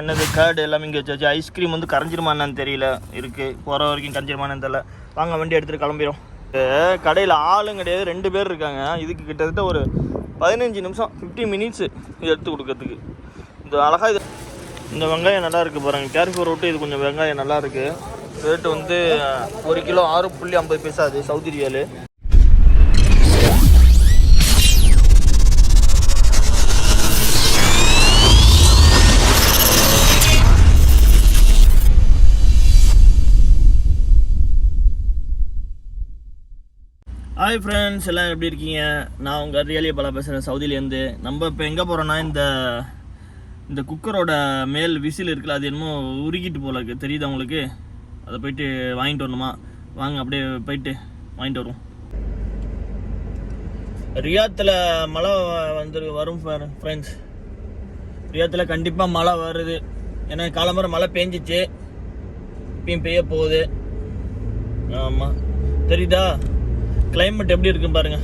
என்னது கேர்டு எல்லாமே இங்கே வச்சாச்சு ஐஸ்கிரீம் வந்து கரைஞ்சிருமான்னு தெரியல. இருக்குது போகிற வரைக்கும் கரைஞ்சிருமான்னு தெரியல. வாங்க வண்டி எடுத்துகிட்டு கிளம்பிடும் கடையில் ஆளும் கிடையாது ரெண்டு பேர் இருக்காங்க. இதுக்கு கிட்டத்தட்ட ஒரு பதினஞ்சு நிமிஷம் 15 மினிட்ஸு இது எடுத்து கொடுக்கறதுக்கு. இந்த அழகாக இது இந்த வெங்காயம் நல்லா இருக்குது பாருங்கள் கேரிஃபோர் விட்டு இது கொஞ்சம் வெங்காயம் நல்லா இருக்குது ரேட்டு வந்து ஒரு கிலோ ஆறு புள்ளி ஐம்பது பைசா அது சவுதி ரியாலு. ஹாய் ஃப்ரெண்ட்ஸ் எல்லாம் எப்படி இருக்கீங்க? நான் உங்கள் ரியலியை பல பேசுகிறேன் சவுதியிலேருந்து. நம்ம இப்போ எங்கே போகிறோன்னா இந்த இந்த குக்கரோட மேல் விசில் இருக்குல்ல அது என்னமோ உருகிட்டு போல இருக்கு. தெரியுதா உங்களுக்கு? அதை போயிட்டு வாங்கிட்டு வரணுமா? வாங்க அப்படியே போயிட்டு வாங்கிட்டு வருவோம். ரியாத்தில் மழை வந்து வரும் ஃப்ரெண்ட்ஸ் ரியாத்தில் கண்டிப்பாக மழை வருது. ஏன்னா காலம்பரம் மழை பெஞ்சிச்சு. இப்பயும் பெய்ய போகுது. ஆமாம் தெரியுதா? கிளைமேட் எப்படி இருக்கும் பாருங்க.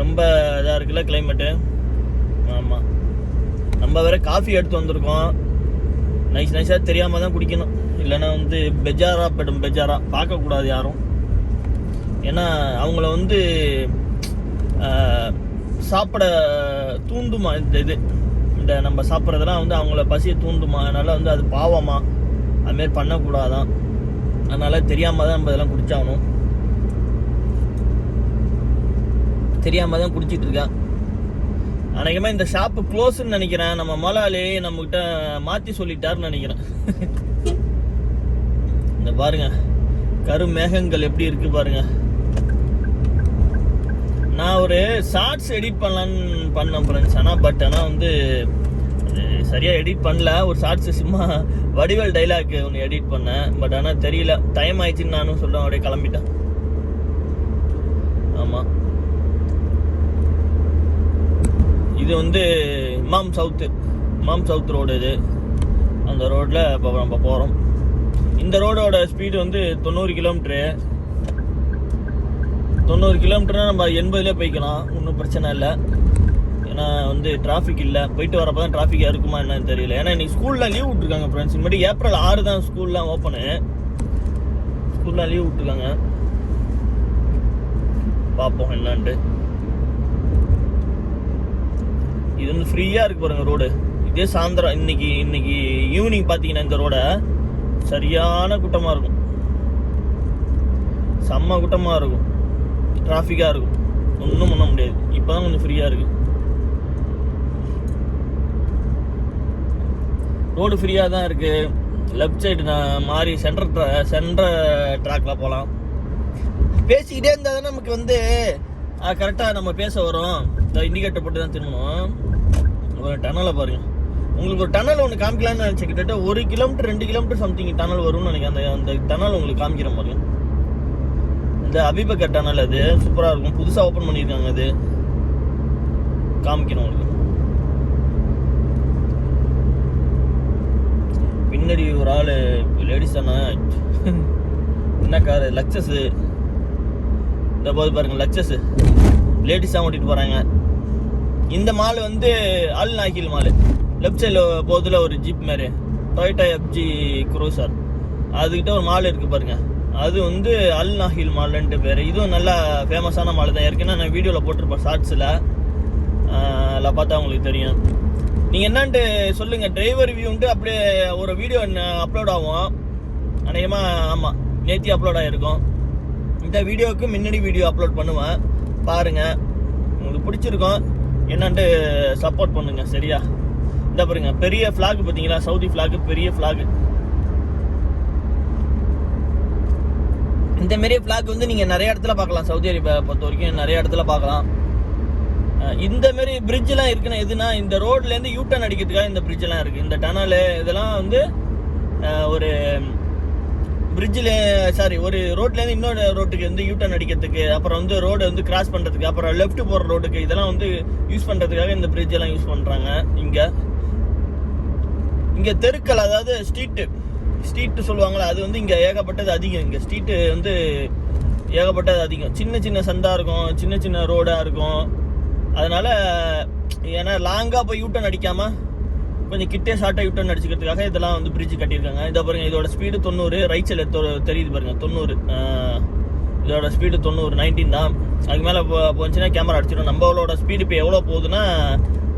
ரொம்ப இதாக இருக்குல்ல கிளைமேட்டு ஆமாம் நம்ம வேற காஃபி எடுத்து வந்திருக்கோம். நைஸ் நைஸாக தெரியாமல் தான் குடிக்கணும். இல்லைன்னா வந்து பெஜாரா போயிடும் பெஜாரா. பார்க்கக்கூடாது யாரும். ஏன்னா அவங்கள வந்து சாப்பிட தூண்டுமா இந்த இது. இந்த நம்ம சாப்பிட்றதெல்லாம் வந்து அவங்கள பசியை தூண்டுமா? அதனால் வந்து அது பாவமா. அதுமாரி பண்ணக்கூடாதான். அதனால் தெரியாமல் தான் நம்ம இதெல்லாம் குடிச்சாகணும். தெரியாமல் தான் குடிச்சிட்டு இருக்கேன் அநேகமாக இந்த ஷாப்பு க்ளோஸ்ன்னு நினைக்கிறேன். நம்ம முதலாளி நம்மகிட்ட மாற்றி சொல்லிட்டாருன்னு நினைக்கிறேன். இந்த பாருங்க கருமேகங்கள் எப்படி இருக்கு பாருங்க. நான் ஒரு ஷார்ட்ஸ் எடிட் பண்ணலான்னு பண்ணேன் ஃப்ரெண்ட்ஸ் ஆனால் பட் ஆனால் வந்து அது சரியாக எடிட் பண்ணல. ஒரு ஷார்ட்ஸ் சும்மா வடிவேல் டைலாக் ஒன்று எடிட் பண்ணேன். பட் ஆனால் தெரியல. டைம் ஆயிடுச்சுன்னு நானும் சொல்கிறேன் அப்படியே கிளம்பிட்டேன். ஆமாம் இது வந்து இமாம் சவுத்து இமாம் சவுத் ரோடு இது. அந்த ரோட்டில் இப்போ நம்ம போகிறோம் இந்த ரோடோட ஸ்பீடு வந்து தொண்ணூறு கிலோமீட்ரு தொண்ணூறு கிலோமீட்டர்னா நம்ம எண்பதுலேயே போய்க்கலாம். ஒன்றும் பிரச்சனை இல்லை. ஏன்னா வந்து டிராஃபிக் இல்லை. போயிட்டு வரப்போ தான் டிராஃபிக்காக இருக்குமா என்னன்னு தெரியல. ஏன்னா இன்னைக்கு ஸ்கூல்லாம் லீவ் விட்ருக்காங்க ஃப்ரெண்ட்ஸ் இனிமேட்டு ஏப்ரல் ஆறு தான் ஸ்கூல்லாம் ஓப்பனு ஸ்கூல்லாம் லீவ் விட்டுருக்காங்க. பார்ப்போம் என்னான்ட்டு. இது வந்து ஃப்ரீயாக இருக்கு பாருங்க ரோடு இதே சாயந்தரம் இன்னைக்கு இன்னைக்கு ஈவினிங் பார்த்தீங்கன்னா இந்த ரோட சரியான கூட்டமாக இருக்கும். செம்ம கூட்டமாக இருக்கும். டிராஃபிக்காக இருக்கும். ஒன்றும் பண்ண முடியாது. இப்போ தான் கொஞ்சம் ஃப்ரீயாக இருக்கு. ரோடு ஃப்ரீயாக தான் இருக்கு. லெஃப்ட் சைடு நான் மாறி சென்டர் சென்டர் ட்ராக்ல போகலாம் பேசிக்கிட்டே இருந்தால் தான் நமக்கு வந்து கரெக்டாக நம்ம பேச வரும். இண்டிகேட்டர் போட்டு தான் திரும்பணும் ஒரு டனலை பாருங்க. உங்களுக்கு ஒரு டனல் ஒன்று காமிக்கலாம்னு நினச்சேன். கிட்டத்தட்ட ஒரு கிலோமீட்டர் ரெண்டு கிலோமீட்டர் சம்திங் டனல் வரும்னு நினைக்கிறேன். அந்த அந்த டனல் உங்களுக்கு காமிக்கிற பாருங்க. இந்த அபிபக்கர் டனல் அது. சூப்பராக இருக்கும். புதுசாக ஓப்பன் பண்ணியிருக்காங்க அது. காமிக்கணும் உங்களுக்கு. பின்னாடி ஒரு ஆள் லேடிஸ் தானே? என்ன கார் லக்ஸஸ் இந்த போது பாருங்க லக்ஸஸ் லேடிஸாக ஓட்டிகிட்டு போகிறாங்க இந்த மால் வந்து அல் நாகில் மால். லெஃப்ட் சைடில் போதில் ஒரு ஜீப் மாரி டொயட்டா எஃப்ஜி குரூசர் அதுக்கிட்ட ஒரு மால் இருக்குது பாருங்கள் அது வந்து அல் நாகில் மால்ன்ட்டு பேர். இதுவும் நல்லா ஃபேமஸான மால் தான் ஏற்கனவே நான் வீடியோவில் போட்டிருப்பேன் ஷார்ட்ஸில் அதில் பார்த்தா உங்களுக்கு தெரியும். நீங்கள் என்னான்ட்டு சொல்லுங்கள் டிரைவர் வியூன்ட்டு அப்படியே ஒரு வீடியோ அப்லோட் ஆகும். அநேகமாக ஆமாம் நேத்தி அப்லோட் ஆகிருக்கும் இந்த வீடியோவுக்கு முன்னாடி வீடியோ அப்லோட் பண்ணுவேன். பாருங்கள் உங்களுக்கு பிடிச்சிருக்கும். என்னன்ட்டு சப்போர்ட் பண்ணுங்க சரியா? இந்த பாருங்க பெரிய ஃப்ளாக் பார்த்தீங்களா சவுதி ஃப்ளாக் பெரிய ஃப்ளாக் இந்த மாரி ஃப்ளாக் வந்து நீங்கள் நிறைய இடத்துல பார்க்கலாம். சவுதி அரேபியா பொறுத்த வரைக்கும் நிறைய இடத்துல பார்க்கலாம். இந்த மாரி பிரிட்ஜெலாம் இருக்குன்னா எதுனா இந்த ரோட்லேருந்து யூ டர்ன் அடிக்கிறதுக்காக இந்த பிரிட்ஜெலாம் இருக்குது இந்த டனலு இதெல்லாம் வந்து ஒரு பிரிட்ஜில் சாரி ஒரு ரோட்லேருந்து இன்னொரு ரோட்டுக்கு வந்து யூட்டன் அடிக்கிறதுக்கு அப்புறம் வந்து ரோடு வந்து கிராஸ் பண்ணுறதுக்கு அப்புறம் லெஃப்ட் போகிற ரோட்டுக்கு இதெல்லாம் வந்து யூஸ் பண்ணுறதுக்காக இந்த bridge எல்லாம் யூஸ் பண்ணுறாங்க இங்கே. இங்கே தெருக்கள் அதாவது ஸ்ட்ரீட்டு ஸ்ட்ரீட்டு சொல்லுவாங்களே அது வந்து இங்கே ஏகப்பட்டது அதிகம். இங்கே ஸ்ட்ரீட்டு வந்து ஏகப்பட்டது அதிகம். சின்ன சின்ன சந்தாக இருக்கும் சின்ன சின்ன ரோடாக இருக்கும். அதனால் ஏன்னா லாங்காக போய் யூட்டன் அடிக்காமல் கொஞ்சம் கிட்டே ஷார்ட்டாக யூட்டன் அடிச்சுக்கிறதுக்காக இதெல்லாம் வந்து பிரிட்ஜ் கட்டியிருக்காங்க. இதை பாருங்க இதோட ஸ்பீடு தொண்ணூறு ரைட் சைடில் தெரியுது பாருங்க தொண்ணூறு. இதோட ஸ்பீடு தொண்ணூறு நைன்டீன் தான். அதுக்கு மேலே போ போச்சுன்னா கேமரா அடிச்சிடும் நம்மளோட ஸ்பீடு இப்போ எவ்வளோ போகுதுன்னா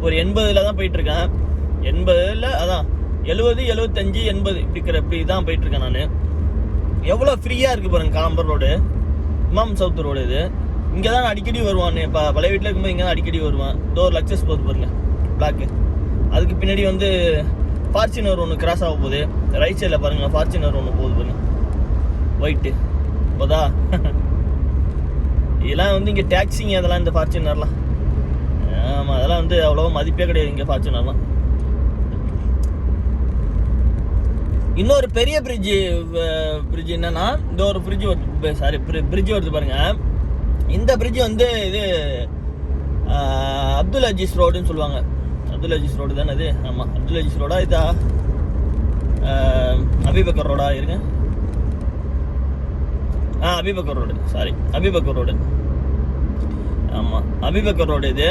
ஒரு எண்பதில் தான் போயிட்டுருக்கேன். எண்பதில் அதான் எழுபது எழுபத்தஞ்சு எண்பது இப்படிக்கிற இப்படி தான் போயிட்டுருக்கேன் நான். எவ்வளோ ஃப்ரீயாக இருக்குது பாருங்க காம்பர் ரோடு. இமாம் சவுத் ரோடு இது. இங்கே தான் அடிக்கடி வருவான் இப்போ பழைய வீட்டில் இருக்கும்போது இங்கே தான் அடிக்கடி வருவான். டோர் லக்ஸஸ் போகுது பாருங்க பிளாக்கு அதுக்கு பின்னாடி வந்து ஃபார்ச்சுனர் ஒன்று கிராஸ் ஆக போகுது. ரைட் சைடில் பாருங்க ஃபார்ச்சுனர் ஒன்று போகுது பாருங்க. ஒயிட்டு போதா இதெல்லாம் வந்து இங்கே டேக்ஸிங்க அதெல்லாம் இந்த ஃபார்ச்சுனர்லாம் ஆமாம் அதெல்லாம் வந்து அவ்வளோவா மதிப்பே கிடையாது இங்கே ஃபார்ச்சுனர்லாம் இன்னொரு பெரிய பிரிட்ஜு பிரிட்ஜ் என்னன்னா இந்த ஒரு பிரிட்ஜ் வருது சாரி பிரிட்ஜ் வருது பாருங்க. இந்த பிரிட்ஜ் வந்து இது அப்துல் அஜீஸ் ரோடுன்னு சொல்லுவாங்க. அப்துல் அஜீஸ் ரோடு தானே அது? ஆமாம் அப்துல் அஜீஸ் ரோடா இதா? அபிபக்கர் ரோடா இருங்க. ஆ Abibakkar road sorry Abibakkar road. ஆமாம் அபிபக்கர் ரோடு இது.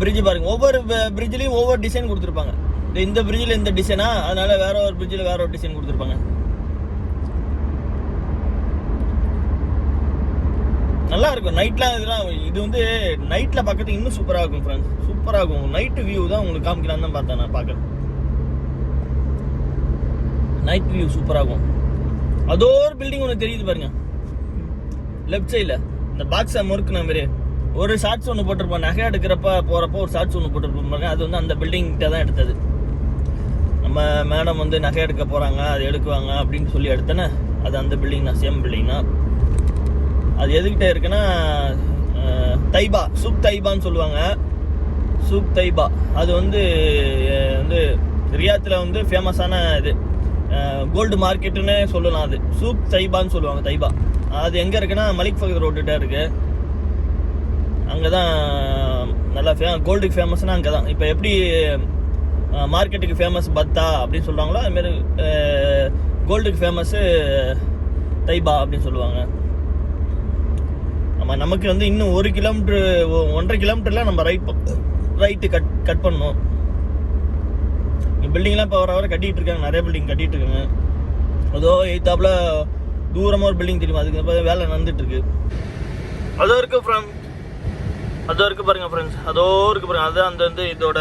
பிரிட்ஜ் பாருங்க ஒவ்வொரு பிரிட்ஜ்லேயும் ஒவ்வொரு டிசைன் கொடுத்துருப்பாங்க. இந்த இந்த பிரிட்ஜில் இந்த டிசைனா அதனால வேற ஒரு பிரிட்ஜில் வேற ஒரு டிசைன் கொடுத்துருப்பாங்க. நல்லா இருக்கும் நைட்லாம் இதெல்லாம் இது வந்து நைட்டில் பார்க்கறது இன்னும் சூப்பராக இருக்கும் ஃப்ரெண்ட்ஸ் சூப்பராக இருக்கும். நைட்டு வியூ தான் உங்களுக்கு காமிக்கலான்னு தான் பார்த்தேன் நான் பார்க்குறேன் நைட் வியூ சூப்பராக இருக்கும். அதோ ஒரு பில்டிங் ஒன்று தெரியுது பாருங்க. லெஃப்ட் சைடில் இந்த பாக்ஸை முறுக்குன மாதிரி ஒரு ஷார்ட்ஸ் ஒன்று போட்டிருப்போம். நகை எடுக்கிறப்ப போகிறப்போ ஒரு ஷார்ட்ஸ் ஒன்று போட்டிருப்போம் பாருங்க. அது வந்து அந்த பில்டிங் கிட்ட தான் எடுத்தது. நம்ம மேடம் வந்து நகை எடுக்க போகிறாங்க அது எடுக்குவாங்க அப்படின்னு சொல்லி எடுத்தேனே. அது அந்த பில்டிங் தான். சேம் பில்டிங் தான். அது எதுக்கிட்ட இருக்குன்னா தைபா சூப் தைபான்னு சொல்லுவாங்க. சூப் தைபா. அது வந்து வந்து ரியாத்தில் வந்து ஃபேமஸான இது. கோல்டு மார்க்கெட்டுன்னு சொல்லலாம் அது. சூப் தைபான்னு சொல்லுவாங்க தைபா. அது எங்கே இருக்குன்னா மலிக் ஃபகர் ரோட்டுகிட்ட இருக்குது அங்கே தான் நல்லா ஃபே கோல்டுக்கு ஃபேமஸ்னால் அங்கே தான் இப்போ எப்படி மார்க்கெட்டுக்கு ஃபேமஸ் பத்தா அப்படின்னு சொல்லுவாங்களோ அதுமாரி கோல்டுக்கு ஃபேமஸ்ஸு தைபா அப்படின்னு சொல்லுவாங்க. ஆமாம் நமக்கு வந்து இன்னும் ஒரு கிலோமீட்ரு ஒன்றரை கிலோமீட்டரில் நம்ம ரைட் ரைட்டு கட் கட் பண்ணணும். பில்டிங்லாம் இப்போ வர வர கட்டிகிட்டு இருக்காங்க நிறைய பில்டிங் கட்டிகிட்டு இருக்காங்க. அதோ எய்த்தாப்புல தூரமாக ஒரு பில்டிங் தெரியுமா? அதுக்கு இப்போ வேலை நடந்துட்டுருக்கு அதோ இருக்குது ஃப்ரம் அதோ இருக்குது பாருங்கள் ஃப்ரெண்ட்ஸ் அதோ இருக்குது பாருங்கள் அதுதான் அந்த வந்து இதோட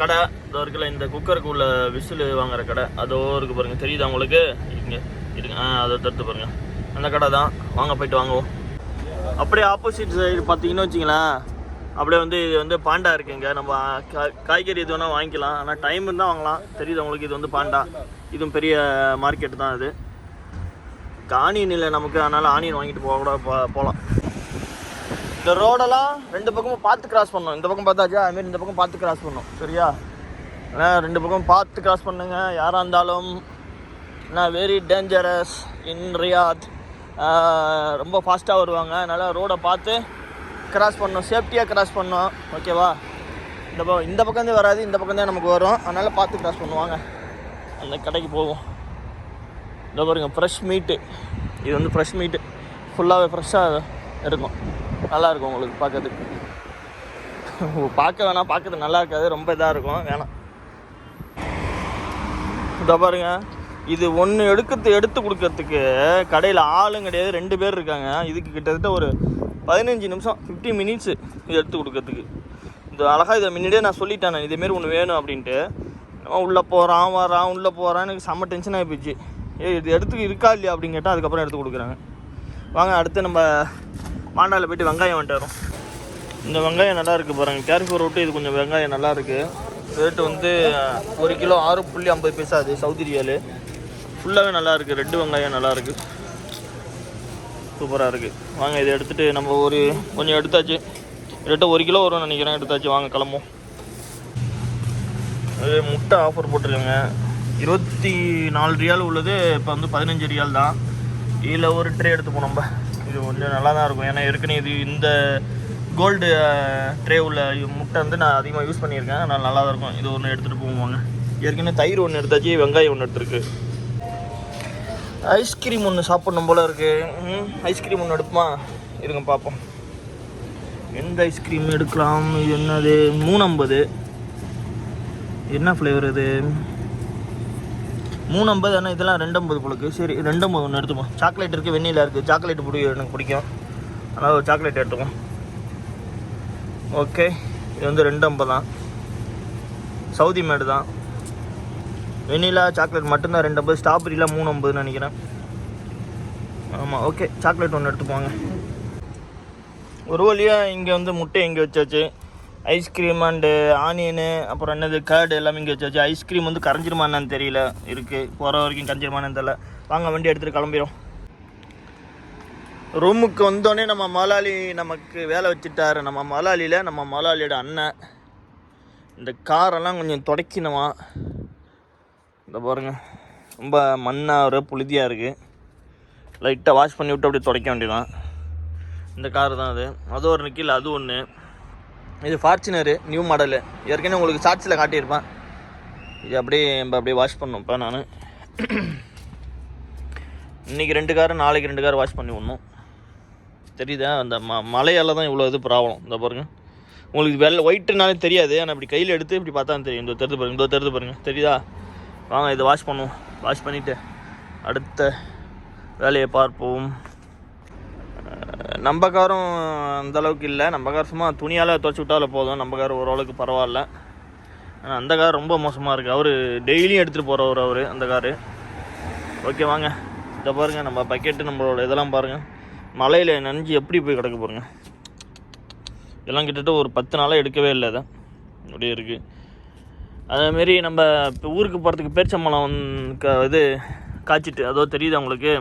கடை. அதோ இருக்குல்ல இந்த குக்கருக்கு உள்ள விசில் வாங்குற கடை. அதோ இருக்குது பாருங்கள் தெரியுதா உங்களுக்கு? இங்கே இருக்கு ஆ அதை தடுத்து பாருங்கள் அந்த கடை தான். வாங்க போயிட்டு வாங்குவோம். அப்படியே ஆப்போசிட் சைடு பார்த்தீங்கன்னு வச்சிங்களேன். அப்படியே வந்து இது வந்து பாண்டா இருக்குங்க. நம்ம கா- காய்கறி எது வேணால் வாங்கிக்கலாம். ஆனால் டைம் இருந்தால் வாங்கலாம். தெரியுது உங்களுக்கு இது வந்து பாண்டா. இதுவும் பெரிய மார்க்கெட் தான் இது ஆனியன் இல்லை நமக்கு. அதனால் ஆனியன் வாங்கிட்டு போக கூட போ- போகலாம் இந்த ரோடெல்லாம் ரெண்டு பக்கமும் பார்த்து கிராஸ் பண்ணணும். இந்த பக்கம் பார்த்தாச்சா? அதுமாரி இந்த பக்கம் பார்த்து கிராஸ் பண்ணணும். சரியா? ஆனால் ரெண்டு பக்கம் பார்த்து கிராஸ் பண்ணுங்க. யாராக இருந்தாலும் நான் வெரி டேஞ்சரஸ் இன் ரியாத் ரொம்ப ஃபாஸ்ட்டாக வருவாங்க. அதனால் ரோடை பார்த்து கிராஸ் பண்ணோம் சேஃப்டியாக கிராஸ் பண்ணோம் ஓகேவா இந்த பக்கம் இந்த பக்கம்தான் வராது. இந்த பக்கம்தான் நமக்கு வரும். அதனால் பார்த்து கிராஸ் பண்ணுவாங்க அந்த கடைக்கு போவோம். இந்த பாருங்க ஃப்ரெஷ் மீட்டு இது வந்து ஃப்ரெஷ் மீட்டு ஃபுல்லாகவே ஃப்ரெஷ்ஷாக இருக்கும். நல்லாயிருக்கும் உங்களுக்கு பார்க்கறதுக்கு. பார்க்க வேணாம். பார்க்கறது நல்லா இருக்காது. ரொம்ப இதாக இருக்கும். வேணாம். இதோ பாருங்க. இது ஒன்று எடுக்கிறது எடுத்து கொடுக்கறதுக்கு கடையில் ஆளும் கிடையாது ரெண்டு பேர் இருக்காங்க. இதுக்கு கிட்டத்தட்ட ஒரு பதினஞ்சு நிமிஷம் ஃபிஃப்டி மினிட்ஸு இது எடுத்து கொடுக்கறதுக்கு. இந்த அழகாக இதை முன்னாடியே நான் சொல்லிட்டேன் நான் இதேமாரி ஒன்று வேணும் அப்படின்ட்டு. உள்ளே போகிறான் வரான் உள்ளே போகிறான் எனக்கு செம்ம டென்ஷன் ஆகி போச்சு. ஏ இது எடுத்து இருக்கா இல்லையா அப்படின்னு கேட்டால் அதுக்கப்புறம் எடுத்து கொடுக்குறாங்க. வாங்க அடுத்து நம்ம மாண்டாவில் போயிட்டு வெங்காயம் வந்துட்டு இந்த வெங்காயம் நல்லா இருக்குது பாருங்கள் கேரிஃபோர் விட்டு இது கொஞ்சம் வெங்காயம் நல்லா இருக்குது ரேட்டு வந்து ஒரு கிலோ ஆறு புள்ளி ஐம்பது பைசா அது சவுதி ரியாலு. ஃபுல்லாகவே நல்லா இருக்குது ரெட்டு வெங்காயம் நல்லா இருக்குது சூப்பராக இருக்குது வாங்க இதை எடுத்துகிட்டு நம்ம ஒரு கொஞ்சம் எடுத்தாச்சு. ரேட்டு ஒரு கிலோ வரும்னு நினைக்கிறேன். எடுத்தாச்சு. வாங்க கிளம்பும் அது முட்டை ஆஃபர் போட்டிருக்காங்க. இருபத்தி நாலு ரியால் உள்ளது. இப்போ வந்து பதினஞ்சு ரியால் தான். இதில் ஒரு ட்ரே எடுத்துப்போம் நம்ம. இது கொஞ்சம் நல்லா தான் இருக்கும். ஏன்னா ஏற்கனவே இது இந்த கோல்டு ட்ரே உள்ள முட்டை வந்து நான் அதிகமாக யூஸ் பண்ணியிருக்கேன். அதனால் நல்லா தான் இருக்கும். இது ஒன்று எடுத்துகிட்டு போவாங்க ஏற்கனவே தயிர் ஒன்று எடுத்தாச்சு. வெங்காயம் ஒன்று எடுத்துருக்கு. ஐஸ்கிரீம் ஒன்று சாப்பிடணும் போல இருக்கு. ஐஸ்கிரீம் ஒன்று எடுப்போமா? இருங்க பார்ப்போம். எந்த ஐஸ்கிரீம் எடுக்கலாம்? இது என்னது? மூணம்பது. என்ன ஃப்ளேவர் இது? மூணு ஐம்பது ஆனால் இதெல்லாம் ரெண்டு ஐம்பது போலுக்கு சரி ரெண்டம்பது ஒன்று எடுத்துப்போம். சாக்லேட் இருக்குது வெண்ணிலா இருக்குது சாக்லேட் பிடிக்கும் எனக்கு பிடிக்கும். அதனால் ஒரு சாக்லேட் எடுத்துப்போம். ஓகே இது வந்து ரெண்டு ஐம்பது தான் சவுதி மேடு தான் வெண்ணிலா சாக்லேட் மட்டும்தான் ரெண்டு ஐம்பது ஸ்ட்ராபெரியில் மூணு ஐம்பதுன்னு நினைக்கிறேன். ஆமாம் ஓகே சாக்லேட் ஒன்று எடுத்துப்போங்க ஒரு வழியாக இங்கே வந்து முட்டை இங்கே வச்சாச்சு? ஐஸ்கிரீம் அண்டு ஆனியனு அப்புறம் என்னது கேர்டு எல்லாமே இங்கே வச்சாச்சு. ஐஸ்கிரீம் வந்து கரைஞ்சிருமா என்னன்னு தெரியல இருக்குது போகிற வரைக்கும் கரைஞ்சிருமான்னு தெரியல. வாங்க வண்டி எடுத்துகிட்டு கிளம்பிடும் ரூமுக்கு வந்தோடனே நம்ம மலாலி நமக்கு வேலை வச்சுட்டாரு. நம்ம மலாலியில் நம்ம மலாலியோட அண்ணன். இந்த காரெல்லாம் கொஞ்சம் தொடக்கினவான் இந்த பாருங்கள் ரொம்ப மண்ணாக ஒரு புழுதியாக இருக்குது லைட்டாக வாஷ் பண்ணி விட்டு அப்படியே துடைக்க வேண்டியதான் இந்த கார் தான் அது. அது ஒரு நிற்கல அது ஒன்று இது ஃபார்ச்சுனரு நியூ மாடலு ஏற்கனவே உங்களுக்கு சாட்சியில் காட்டியிருப்பேன். இது அப்படியே நம்ம அப்படியே வாஷ் பண்ணோம் இப்போ நான். இன்றைக்கி ரெண்டு காரு நாளைக்கு ரெண்டு கார் வாஷ் பண்ணி விடணும். தெரியுதா? அந்த ம மலையால் தான் இவ்வளோ இது ப்ராப்ளம் இந்த பாருங்கள் உங்களுக்கு வெள்ளை ஒயிட்டுனாலே தெரியாது. ஆனால் இப்படி கையில் எடுத்து இப்படி பார்த்தா தெரியும். இந்த தெரிஞ்சு பாருங்க இந்த தெரிஞ்சு பாருங்கள் தெரியுதா? வாங்க இதை வாஷ் பண்ணுவோம். வாஷ் பண்ணிவிட்டு அடுத்த வேலையை பார்ப்போம். நம்ம காரும் அந்த அளவுக்கு இல்லை. நம்ம கார் சும்மா துணியால் துவச்சி விட்டால போதும். நம்ம கார் ஓரளவுக்கு பரவாயில்ல. ஆனால் அந்த கார் ரொம்ப மோசமாக இருக்குது அவர் டெய்லியும் எடுத்துகிட்டு போகிறவர் அவர் அந்த காரு. ஓகே வாங்க. இதை பாருங்கள் நம்ம பக்கெட்டு நம்மளோட இதெல்லாம் பாருங்கள் மலையில் நனைஞ்சு எப்படி போய் கிடக்க பாருங்கள் இதெல்லாம் கிட்டத்தட்ட ஒரு பத்து நாளாக எடுக்கவே இல்லை அதை அப்படியே இருக்குது அதேமாரி நம்ம இப்போ ஊருக்கு போகிறதுக்கு பேரிச்சம்பழம் க இது காய்ச்சிட்டு அதோ தெரியுதா உங்களுக்கு?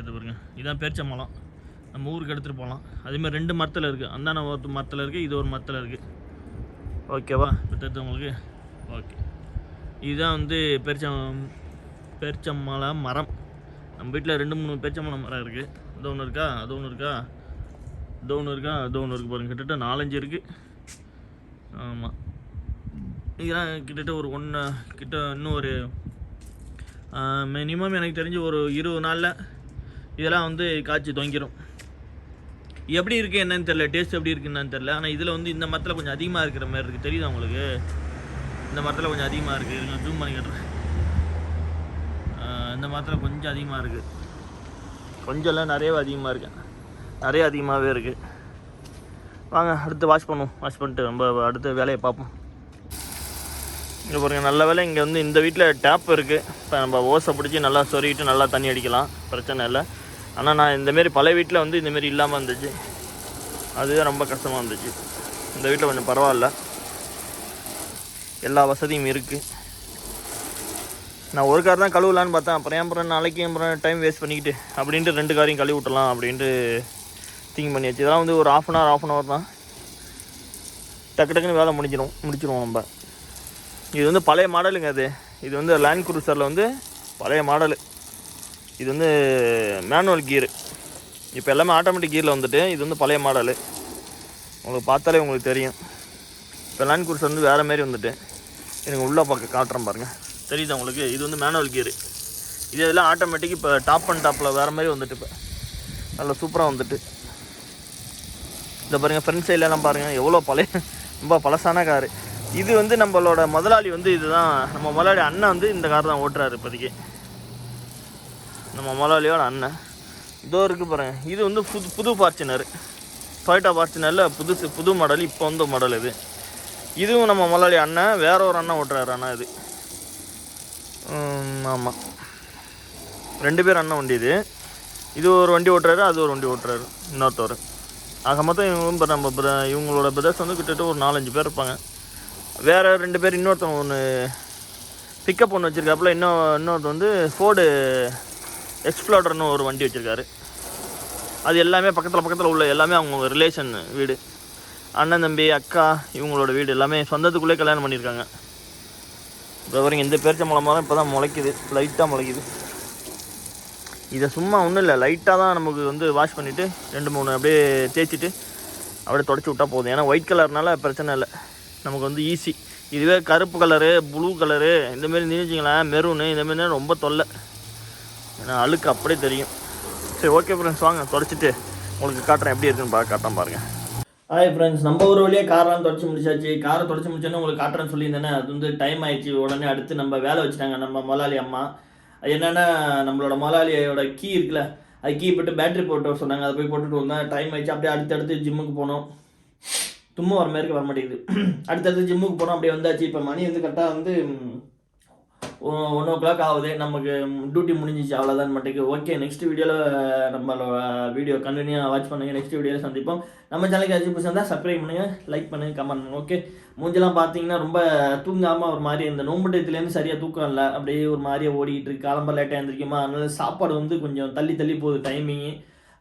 இது பாருங்க. இதுதான் பேரிச்சம்பழம். நம்ம ஊருக்கு எடுத்துகிட்டு போகலாம். அதேமாதிரி ரெண்டு மரத்தில் இருக்குது அந்தான ஒரு மரத்தில் இருக்குது இது ஒரு மரத்தில் இருக்குது ஓகேவா? இப்போ தெரியுது உங்களுக்கு? ஓகே. இதுதான் வந்து பேரிச்சம் பேரிச்சம்பழம் மரம். நம்ம வீட்டில் ரெண்டு மூணு பேரிச்சம்பழம் மரம் இருக்குது இது ஒன்று இருக்கா? அது ஒன்று இருக்கா? இது ஒன்று இருக்கா? அது ஒன்று இருக்குது பாருங்கள் கிட்டத்தட்ட நாலஞ்சு இருக்குது ஆமாம் இதெல்லாம் கிட்டத்தட்ட ஒரு ஒன்று கிட்ட இன்னும் ஒரு மினிமம் எனக்கு தெரிஞ்சு ஒரு இருபது நாளில் இதெல்லாம் வந்து காய்ச்சி தொங்கிடும் எப்படி இருக்குது என்னன்னு தெரில டேஸ்ட் எப்படி இருக்குன்னு தெரில ஆனால் இதில் வந்து இந்த மரத்தில் கொஞ்சம் அதிகமாக இருக்கிற மாதிரி இருக்குது தெரியுதா உங்களுக்கு? இந்த மரத்தில் கொஞ்சம் அதிகமாக இருக்குது ஜூம் பண்ணி கட்டுறேன். இந்த மரத்தில் கொஞ்சம் அதிகமாக இருக்குது கொஞ்சம் இல்லை நிறையவே அதிகமாக இருக்குது நிறைய அதிகமாகவே இருக்குது வாங்க அடுத்து வாஷ் பண்ணுவோம். வாஷ் பண்ணிட்டு நம்ம அடுத்த வேலையை பார்ப்போம். இங்கே பாருங்கள் நல்ல வேலை இங்கே வந்து இந்த வீட்டில் டேப் இருக்குது இப்போ நம்ம ஓசை பிடிச்சி நல்லா சொருகிட்டு நல்லா தண்ணி அடிக்கலாம். பிரச்சனை இல்லை. ஆனால் நான் இந்தமாரி பழைய வீட்டில் வந்து இந்தமாரி இல்லாமல் இருந்துச்சு. அதுதான் ரொம்ப கஷ்டமாக இருந்துச்சு. இந்த வீட்டில் கொஞ்சம் பரவாயில்ல. எல்லா வசதியும் இருக்குது நான் ஒரு கார் தான் கழுவலான்னு பார்த்தேன். அப்புறம் ஏன் அப்புறம் நாளைக்கு அப்புறம் டைம் வேஸ்ட் பண்ணிக்கிட்டு அப்படின்ட்டு ரெண்டு காரையும் கழுவி விட்டலாம் அப்படின்ட்டு திங்க் பண்ணியாச்சு. இதெல்லாம் வந்து ஒரு half an hour half an hour தான். டக்கு டக்குன்னு வேலை முடிஞ்சிடும் முடிச்சிடுவோம் நம்ம. இது வந்து பழைய மாடலுங்க அது. இது வந்து லேண்ட் குரூசரில் வந்து பழைய மாடலு. இது வந்து மேனுவல் கீரு இப்போ எல்லாமே ஆட்டோமேட்டிக் கீரில் வந்துட்டு இது வந்து பழைய மாடலு. உங்களுக்கு பார்த்தாலே உங்களுக்கு தெரியும். இப்போ லேண்ட் குரூசர் வந்து வேறு மாரி வந்துட்டு. எனக்கு உள்ளே பார்க்க காட்டுறேன் பாருங்கள் தெரியுதா உங்களுக்கு? இது வந்து மேனுவல் கீரு இது இதெல்லாம் ஆட்டோமேட்டிக் இப்போ டாப் அண்ட் டாப்பில் வேறு மாதிரி வந்துட்டு இப்போ. நல்லா சூப்பராக வந்துட்டு. இந்த பாருங்கள் ஃப்ரண்ட் சைட்லலாம் பாருங்கள் எவ்வளோ பழைய ரொம்ப பழசான காரு இது வந்து நம்மளோட முதலாளி வந்து இதுதான். நம்ம முதலாளி அண்ணன் வந்து இந்த கார் தான் ஓட்டுறாரு இப்போதைக்கு. நம்ம முதலாளியோட அண்ணன். இதோ இருக்குது பாருங்க இது வந்து புது புது ஃபார்ச்சுனர் டொயட்டா ஃபார்ச்சுனரில் புதுசு புது மாடல் இப்போ வந்த மாடல் இது. இதுவும் நம்ம முதலாளி அண்ணன் வேற ஒரு அண்ணன் ஓட்டுறாரு அண்ணா இது. ஆமாம் ரெண்டு பேர் அண்ணன் வண்டி இது. இது ஒரு வண்டி ஓட்டுறாரு அது ஒரு வண்டி ஓட்டுறாரு இன்னொருத்தவர். ஆக மொத்தம் இவங்க இப்போ நம்ம இவங்களோட பிரதர்ஸ் வந்து கிட்டத்தட்ட ஒரு நாலஞ்சு பேர் இருப்பாங்க. வேறு ரெண்டு பேர் இன்னொருத்தவங்க ஒன்று பிக்கப் ஒன்று வச்சுருக்காப்புல இன்னும் இன்னொருத்தர் வந்து ஃபோர்டு எக்ஸ்ப்ளோடர்னு ஒரு வண்டி வச்சுருக்காரு. அது எல்லாமே பக்கத்தில் பக்கத்தில் உள்ள எல்லாமே அவங்க ரிலேஷன் வீடு. அண்ணன் தம்பி அக்கா இவங்களோட வீடு எல்லாமே சொந்தத்துக்குள்ளே கல்யாணம் பண்ணியிருக்காங்க. இப்போ வரைக்கும் இந்த பேரிச்சம்பழம் மரம் இப்போ தான் முளைக்குது லைட்டாக முளைக்குது. இதை சும்மா ஒன்றும் இல்லை லைட்டாக தான் நமக்கு வந்து வாஷ் பண்ணிவிட்டு ரெண்டு மூணு அப்படியே தேய்ச்சிட்டு அப்படியே தொடச்சி விட்டால் போதும். ஏன்னா ஒயிட் கலர்னால பிரச்சனை இல்லை. நமக்கு வந்து ஈஸி இதுவே கருப்பு கலரு ப்ளூ கலரு இந்தமாரி நினைச்சிங்களேன் மெரூனு இந்தமாரி ரொம்ப தொல்லை. ஏன்னா அழுக்கு அப்படியே தெரியும். சரி ஓகே ஃப்ரெண்ட்ஸ் வாங்க தொடச்சிட்டு உங்களுக்கு காட்டுறேன் எப்படி இருக்குன்னு பா காட்டான் பாருங்கள் ஹாய் ஃப்ரெண்ட்ஸ் நம்ம ஒரு வழியாக காரெலாம் தொடச்சி முடிச்சாச்சு. காரை தொடச்சி முடிச்சோன்னே உங்களுக்கு காட்டுறேன்னு சொல்லியிருந்தேனே அது வந்து டைம் ஆயிடுச்சு. உடனே அடுத்து நம்ம வேலை வச்சுட்டாங்க நம்ம முதலாளி அம்மா. அது என்னென்னா நம்மளோட முதலாளியோட கீ இருக்குல்ல அது கீ போட்டு பேட்டரி போட்டு வர சொன்னாங்க. அதை போய் போட்டுட்டு வந்தேன். டைம் ஆயிடுச்சு. அப்படியே அடுத்தடுத்து ஜிம்முக்கு போனோம். தும்மா வர மாதிரி வர மாட்டேங்குது அடுத்தடுத்து ஜிம்முக்கு போனோம். அப்படியே வந்தாச்சு. இப்போ மணி வந்து கரெக்டாக வந்து ஒன் ஓ கிளாக் ஆகுது. நமக்கு டியூட்டி முடிஞ்சிச்சு. அவ்வளோதான் மட்டுக்கு. ஓகே நெக்ஸ்ட் வீடியோவில் நம்மளோட வீடியோ கண்டினியூ வாட்ச் பண்ணுங்கள் நெக்ஸ்ட் வீடியோவில் சந்திப்போம். நம்ம சேனலுக்கு ஏதாச்சும் புதுசாக இருந்தால் சப்ஸ்கிரைப் பண்ணுங்கள் லைக் பண்ணுங்கள் கமெண்ட் பண்ணுங்கள் ஓகே மூஞ்செல்லாம் பார்த்தீங்கன்னா ரொம்ப தூங்காமல் ஒரு மாதிரி இந்த நோம்பு டயத்துலேருந்து சரியாக தூக்கம் இல்லை. அப்படியே ஒரு மாதிரியே ஓடிக்கிட்டு இருக்கு. காலம்பர் லேட்டாக எழுந்திரிக்குமா அதனால சாப்பாடு வந்து கொஞ்சம் தள்ளி தள்ளி போகுது டைமிங்கு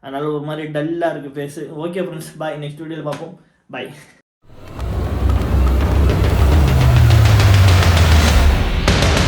அதனால ஒரு மாதிரி டல்லாக இருக்குது face okay friends bye next வீடியோவில் பார்ப்போம். பாய்